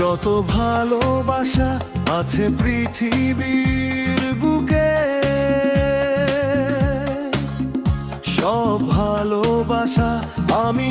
যত ভালোবাসা আছে পৃথিবীর বুকে সব ভালোবাসা আমি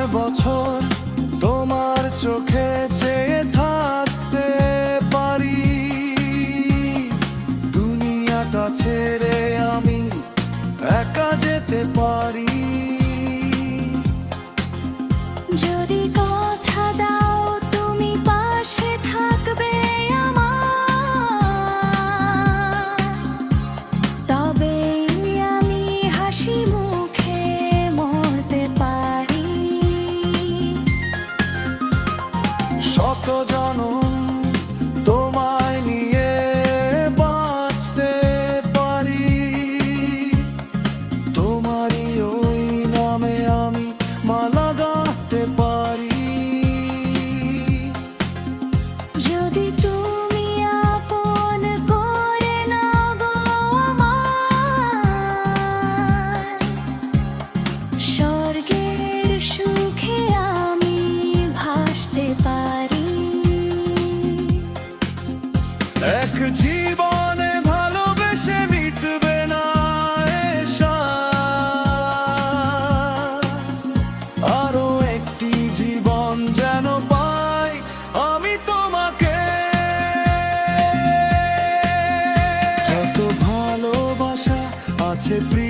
হাজার বছর তোমার চোখে যে থাকতে পারি। দুনিয়াটা ছেড়ে আমি একা যেতে পারি। যদি শত জনম আরও একটি জীবন যেন পাই আমি তোমাকে। যত ভালোবাসা আছে প্রিয়